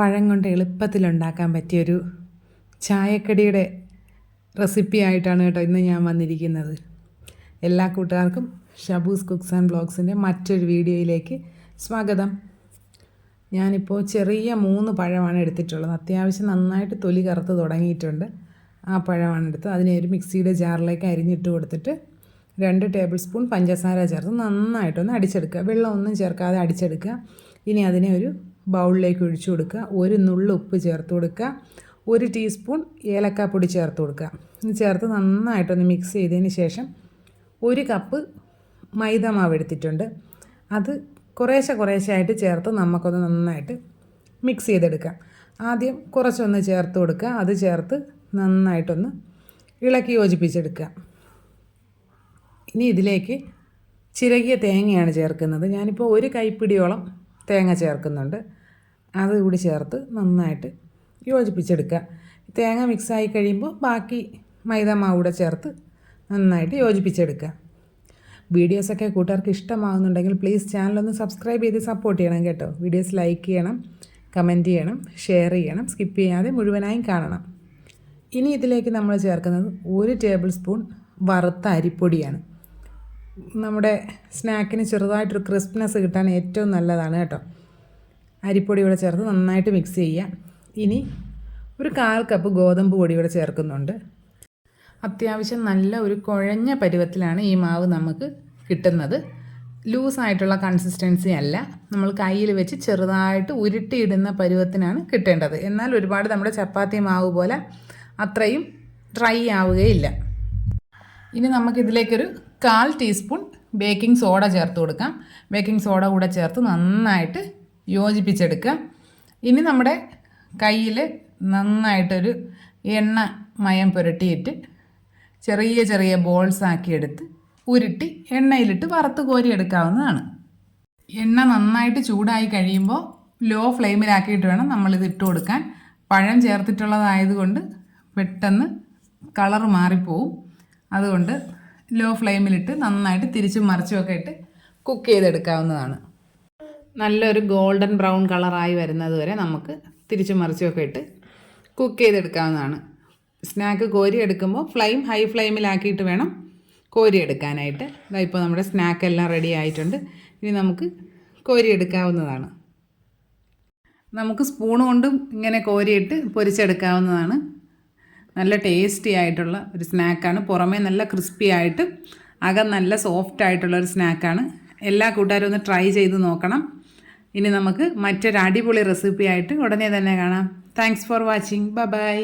പഴം കൊണ്ട് എളുപ്പത്തിൽ ഉണ്ടാക്കാൻ പറ്റിയൊരു ചായക്കടിയുടെ റെസിപ്പി ആയിട്ടാണ് കേട്ടോ ഇന്ന് ഞാൻ വന്നിരിക്കുന്നത്. എല്ലാ കൂട്ടുകാർക്കും ഷബൂസ് കുക്സ് ആൻഡ് ബ്ലോഗ്സിന്റെ മറ്റൊരു വീഡിയോയിലേക്ക് സ്വാഗതം. ഞാനിപ്പോൾ ചെറിയ മൂന്ന് പഴമാണ് എടുത്തിട്ടുള്ളത്. അത്യാവശ്യം നന്നായിട്ട് തൊലി കറുത്ത് തുടങ്ങിയിട്ടുണ്ട്. ആ പഴമാണ് എടുത്തത്. അതിനെ ഒരു മിക്സിയുടെ ജാറിലേക്ക് അരിഞ്ഞിട്ട് കൊടുത്തിട്ട് രണ്ട് ടേബിൾ സ്പൂൺ പഞ്ചസാര ചേർത്ത് നന്നായിട്ടൊന്ന് അടിച്ചെടുക്കുക. വെള്ളം ഒന്നും ചേർക്കാതെ അടിച്ചെടുക്കുക. ഇനി അതിനെ ഒരു ബൗളിലേക്ക് ഒഴിച്ചു കൊടുക്കുക. ഒരു നുള്ളു ഉപ്പ് ചേർത്ത് കൊടുക്കുക. ഒരു ടീസ്പൂൺ ഏലക്കാപ്പൊടി ചേർത്ത് കൊടുക്കുക. ഇത് ചേർത്ത് നന്നായിട്ടൊന്ന് മിക്സ് ചെയ്തതിന് ശേഷം ഒരു കപ്പ് മൈദ മാവ് എടുത്തിട്ടുണ്ട്. അത് കുറേശ്ശെ കുറേശ്ശെ ആയിട്ട് ചേർത്ത് നമുക്കൊന്ന് നന്നായിട്ട് മിക്സ് ചെയ്തെടുക്കാം. ആദ്യം കുറച്ചൊന്ന് ചേർത്ത് കൊടുക്കുക. അത് ചേർത്ത് നന്നായിട്ടൊന്ന് ഇളക്കി യോജിപ്പിച്ചെടുക്കുക. ഇനി ഇതിലേക്ക് ചിരകിയ തേങ്ങയാണ് ചേർക്കുന്നത്. ഞാനിപ്പോൾ ഒരു കൈപ്പിടിയോളം തേങ്ങ ചേർക്കുന്നുണ്ട്. അത് കൂടി ചേർത്ത് നന്നായിട്ട് യോജിപ്പിച്ചെടുക്കുക. തേങ്ങ മിക്സായി കഴിയുമ്പോൾ ബാക്കി മൈദ മാവ് കൂടെ ചേർത്ത് നന്നായിട്ട് യോജിപ്പിച്ചെടുക്കുക. വീഡിയോസൊക്കെ കൂട്ടുകാർക്ക് ഇഷ്ടമാകുന്നുണ്ടെങ്കിൽ പ്ലീസ് ചാനലൊന്ന് സബ്സ്ക്രൈബ് ചെയ്ത് സപ്പോർട്ട് ചെയ്യണം കേട്ടോ. വീഡിയോസ് ലൈക്ക് ചെയ്യണം കമന്റ് ചെയ്യണം ഷെയർ ചെയ്യണം സ്കിപ്പ് ചെയ്യാതെ മുഴുവനായും കാണണം. ഇനി ഇതിലേക്ക് നമ്മൾ ചേർക്കുന്നത് ഒരു ടേബിൾ സ്പൂൺ വറുത്ത അരിപ്പൊടിയാണ്. നമ്മുടെ സ്നാക്കിന് ചെറുതായിട്ടൊരു ക്രിസ്പ്നെസ് കിട്ടാൻ ഏറ്റവും നല്ലതാണ് കേട്ടോ. അരിപ്പൊടി കൂടെ ചേർത്ത് നന്നായിട്ട് മിക്സ് ചെയ്യുക. ഇനി ഒരു കാൽ കപ്പ് ഗോതമ്പ് പൊടി കൂടെ ചേർക്കുന്നുണ്ട്. അത്യാവശ്യം നല്ല ഒരു കുഴഞ്ഞ പരുവത്തിലാണ് ഈ മാവ് നമുക്ക് കിട്ടുന്നത്. ലൂസായിട്ടുള്ള കൺസിസ്റ്റൻസി അല്ല. നമ്മൾ കയ്യിൽ വെച്ച് ചെറുതായിട്ട് ഉരുട്ടിയിടുന്ന പരുവത്തിനാണ് കിട്ടേണ്ടത്. എന്നാൽ ഒരുപാട് നമ്മുടെ ചപ്പാത്തി മാവ് പോലെ അത്രയും ഡ്രൈ ആവുകയില്ല. ഇനി നമുക്കിതിലേക്കൊരു കാൽ ടീസ്പൂൺ ബേക്കിംഗ് സോഡ ചേർത്ത് കൊടുക്കാം ബേക്കിംഗ് സോഡ കൂടെ ചേർത്ത് നന്നായിട്ട് യോജിപ്പിച്ചെടുക്കുക. ഇനി നമ്മുടെ കയ്യിൽ നന്നായിട്ടൊരു എണ്ണ മയം പുരട്ടിയിട്ട് ചെറിയ ചെറിയ ബോൾസ് ആക്കിയെടുത്ത് ഉരുട്ടി എണ്ണയിലിട്ട് വറുത്ത് കോരിയെടുക്കാവുന്നതാണ് എണ്ണ നന്നായിട്ട് ചൂടായി കഴിയുമ്പോൾ ലോ ഫ്ലെയിമിലാക്കിയിട്ട് വേണം നമ്മളിത് ഇട്ട് കൊടുക്കാൻ. പഴം ചേർത്തിട്ടുള്ളതായതുകൊണ്ട് പെട്ടെന്ന് കളർ മാറിപ്പോവും. അതുകൊണ്ട് ലോ ഫ്ലെയിമിലിട്ട് നന്നായിട്ട് തിരിച്ചും മറിച്ചുമൊക്കെ ഇട്ട് കുക്ക് ചെയ്തെടുക്കാവുന്നതാണ്. നല്ലൊരു ഗോൾഡൻ ബ്രൗൺ കളറായി വരുന്നത് വരെ നമുക്ക് തിരിച്ചും മറിച്ചുമൊക്കെ ഇട്ട് കുക്ക് ചെയ്തെടുക്കാവുന്നതാണ്. സ്നാക്ക് കോരി എടുക്കുമ്പോൾ ഫ്ലെയിം ഹൈ ഫ്ലെയിമിലാക്കിയിട്ട് വേണം കോരി എടുക്കാനായിട്ട് ഇതാ ഇപ്പോൾ നമ്മുടെ സ്നാക്ക് എല്ലാം റെഡി ആയിട്ടുണ്ട്. ഇനി നമുക്ക് കോരി എടുക്കാവുന്നതാണ് നമുക്ക് സ്പൂൺ കൊണ്ടും ഇങ്ങനെ കോരിയിട്ട് പൊരിച്ചെടുക്കാവുന്നതാണ്. നല്ല ടേസ്റ്റി ആയിട്ടുള്ള ഒരു സ്നാക്കാണ് പുറമേ നല്ല ക്രിസ്പി ആയിട്ട് അകം നല്ല സോഫ്റ്റ് ആയിട്ടുള്ള ഒരു സ്നാക്കാണ് എല്ലാ കൂട്ടുകാരും ഒന്ന് ട്രൈ ചെയ്ത് നോക്കണം. ഇനി നമുക്ക് മറ്റൊരു അടിപൊളി റെസിപ്പി ആയിട്ട് ഉടനെ തന്നെ കാണാം. താങ്ക്സ് ഫോർ വാച്ചിങ് ബ ബൈ